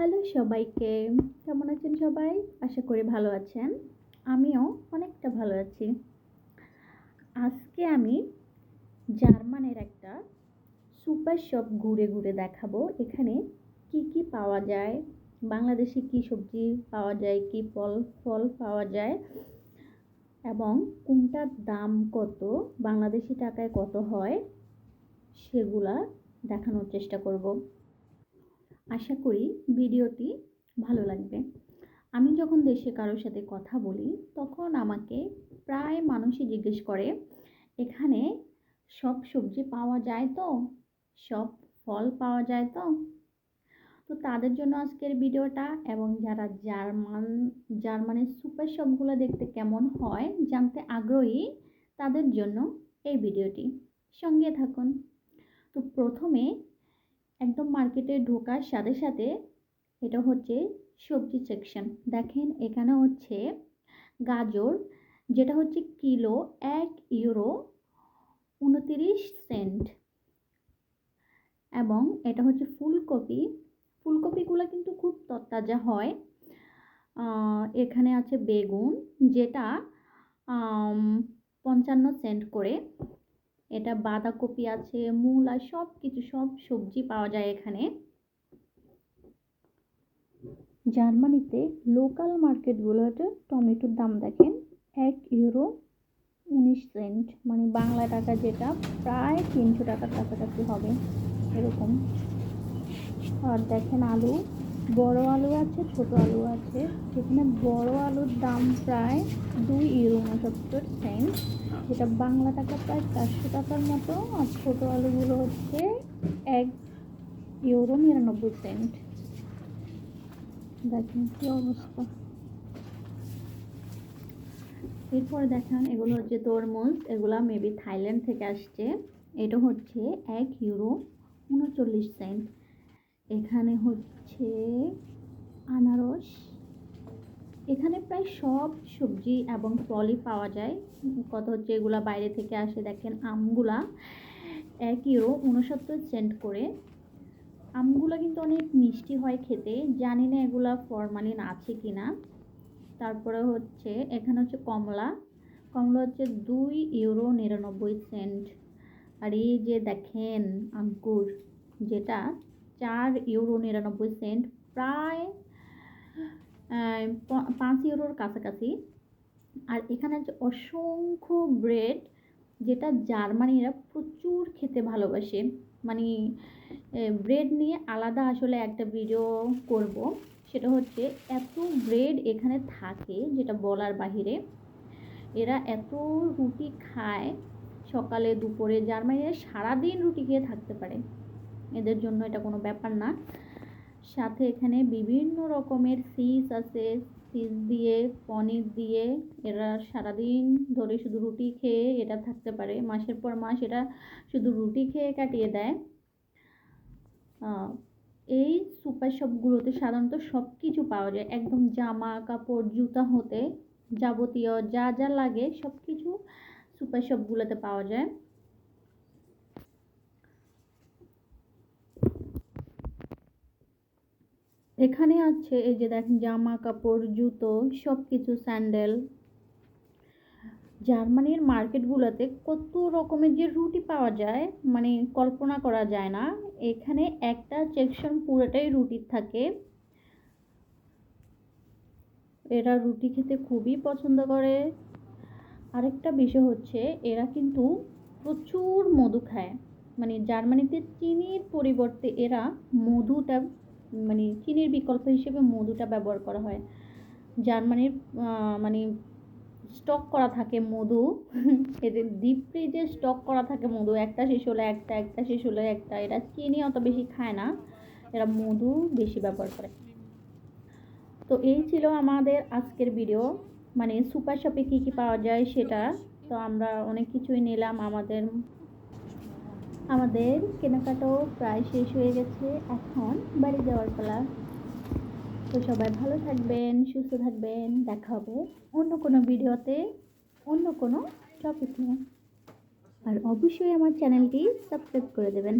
Hello সবাইকে, কেমন আছেন সবাই? আশা করি ভালো আছেন। আমিও অনেকটা ভালো আছি। আজকে আমি জার্মানের একটা সুপার শপ ঘুরে ঘুরে দেখাবো। এখানে কি কি পাওয়া যায়, বাংলাদেশে কি সবজি পাওয়া যায়, কি ফল ফল পাওয়া যায়, এবং কোনটার দাম কত, বাংলাদেশি টাকায় কত হয়, সেগুলা দেখানোর চেষ্টা করব। আশা করি ভিডিওটি ভালো লাগবে। আমি যখন দেশে কারোর সাথে কথা বলি, তখন আমাকে প্রায় মানুষই জিজ্ঞেস করে, এখানে সব সবজি পাওয়া যায় তো? সব ফল পাওয়া যায় তো? তো তাদের জন্য আজকের ভিডিওটা এবং যারা জার্মান, জার্মানের সুপার শপগুলো দেখতে কেমন হয়, জানতে আগ্রহী, তাদের জন্য এই ভিডিওটি। সঙ্গে থাকুন। তো প্রথমে একদম মার্কেটে ঢোকার সাথে সাথে এটা হচ্ছে সবজি সেকশন দেখেন এখানে হচ্ছে গাজর, যেটা হচ্ছে কিলো এক ইউরো উনতিরিশ সেন্ট এবং এটা হচ্ছে ফুলকপি। ফুলকপিগুলো কিন্তু খুব তরতাজা হয়। এখানে আছে বেগুন, যেটা পঞ্চান্ন সেন্ট করে। এটা বাঁধাকপি আছে, মূলা সব কিছু সব সবজি পাওয়া যায় এখানে। জার্মানিতে লোকাল মার্কেটগুলোতে টমেটোর দাম দেখেন এক ইউরো উনিশ সেন্ট মানে বাংলা টাকা যেটা প্রায় তিনশো টাকার কাছাকাছি হবে, এরকম। আর দেখেন আলু, বড় আলু আছে, ছোট আলু আছে যেখানে বড় আলুর দাম প্রায় দুই ইউরো উনসত্তর। সেন্ট যেটা বাংলা টাকা প্রায় চারশো টাকার মতো, আর ছোটো আলুগুলো হচ্ছে এক ইউরো নিরানব্বই সেন্ট। দেখেন কী অবস্থা। এরপর দেখেন, এগুলো হচ্ছে তরমুজ, এগুলো মেবি থাইল্যান্ড থেকে আসছে। এটা হচ্ছে এক ইউরো উনচল্লিশ সেন্ট। এখানে হচ্ছে আনারস এখানে প্রায় সব সবজি এবং ফলই পাওয়া যায়। কত হচ্ছে এগুলা বাইরে থেকে আসে দেখেন আমগুলা। এক ইউরো উনসত্তর সেন্ট করে। আমগুলো কিন্তু অনেক মিষ্টি হয় খেতে। জানি না এগুলা ফরমালিন আছে কি না তারপরে হচ্ছে, এখানে হচ্ছে কমলা। কমলা হচ্ছে দুই ইউরো নিরানব্বই সেন্ট। আর এই যে দেখেন আঙ্কুর যেটা চার ইউরো নিরানব্বই সেন্ট। প্রায় পাঁচ ইউরোর কাছাকাছি। আর এখানে আছে অসংখ্য ব্রেড যেটা জার্মানিরা প্রচুর খেতে ভালোবাসে। মানে ব্রেড নিয়ে আলাদা আসলে একটা ভিডিও করব। সেটা হচ্ছে, এত ব্রেড এখানে থাকে, যেটা বলার বাহিরে। এরা এত রুটি খায় সকালে, দুপুরে। জার্মানিরা সারাদিন রুটি খেয়ে থাকতে পারে। এদের জন্য এটা কোনো ব্যাপার না। সাথে এখানে বিভিন্ন রকমের সিস আছে। সিস দিয়ে, পনির দিয়ে, এরা সারাদিন ধরে শুধু রুটি খেয়ে এটা থাকতে পারে। মাসের পর মাস এটা শুধু রুটি খেয়ে কাটিয়ে দেয়। এই সুপার শপগুলোতে সাধারণত সব কিছু পাওয়া যায়। একদম জামা কাপড়, জুতা হতে, যাবতীয় যা যা লাগে সব কিছু সুপার শপগুলোতে পাওয়া যায়। এখানে আছে এই যে দেখেন জামা কাপড়, জুতো সব কিছু স্যান্ডেল। জার্মানির মার্কেটগুলোতে কত রকমের যে রুটি পাওয়া যায় মানে কল্পনা করা যায় না। এখানে একটা সেকশন পুরোটাই রুটির থাকে। এরা রুটি খেতে খুবই পছন্দ করে। আরেকটা বিষয় হচ্ছে, এরা কিন্তু প্রচুর মধু খায়। মানে জার্মানিতে চিনির পরিবর্তে এরা মধুটা মানে চিনির বিকল্প হিসেবে মধুটা ব্যবহার করা হয়। জার্মানির মানে স্টক করা থাকে মধু। এদের ডিপ ফ্রিজে স্টক করা থাকে মধু। একটা শেষ হলে একটা একটা শেষ হলে একটা। এরা চিনি অত বেশি খায় না। এরা মধু বেশি ব্যবহার করে। তো এই ছিল আমাদের আজকের ভিডিও মানে সুপার শপে কী কী পাওয়া যায় সেটা। তো আমরা অনেক কিছুই নিলাম আমাদের আমাদের কেনাকাটাও প্রায় শেষ হয়ে গেছে। এখন বাড়ি যাওয়ার পালা। তো সবাই ভালো থাকবেন, সুস্থ থাকবেন। দেখা হবে অন্য কোনো ভিডিওতে, অন্য কোনো টপিক নিয়ে। আর অবশ্যই আমার চ্যানেলটি সাবস্ক্রাইব করে দেবেন।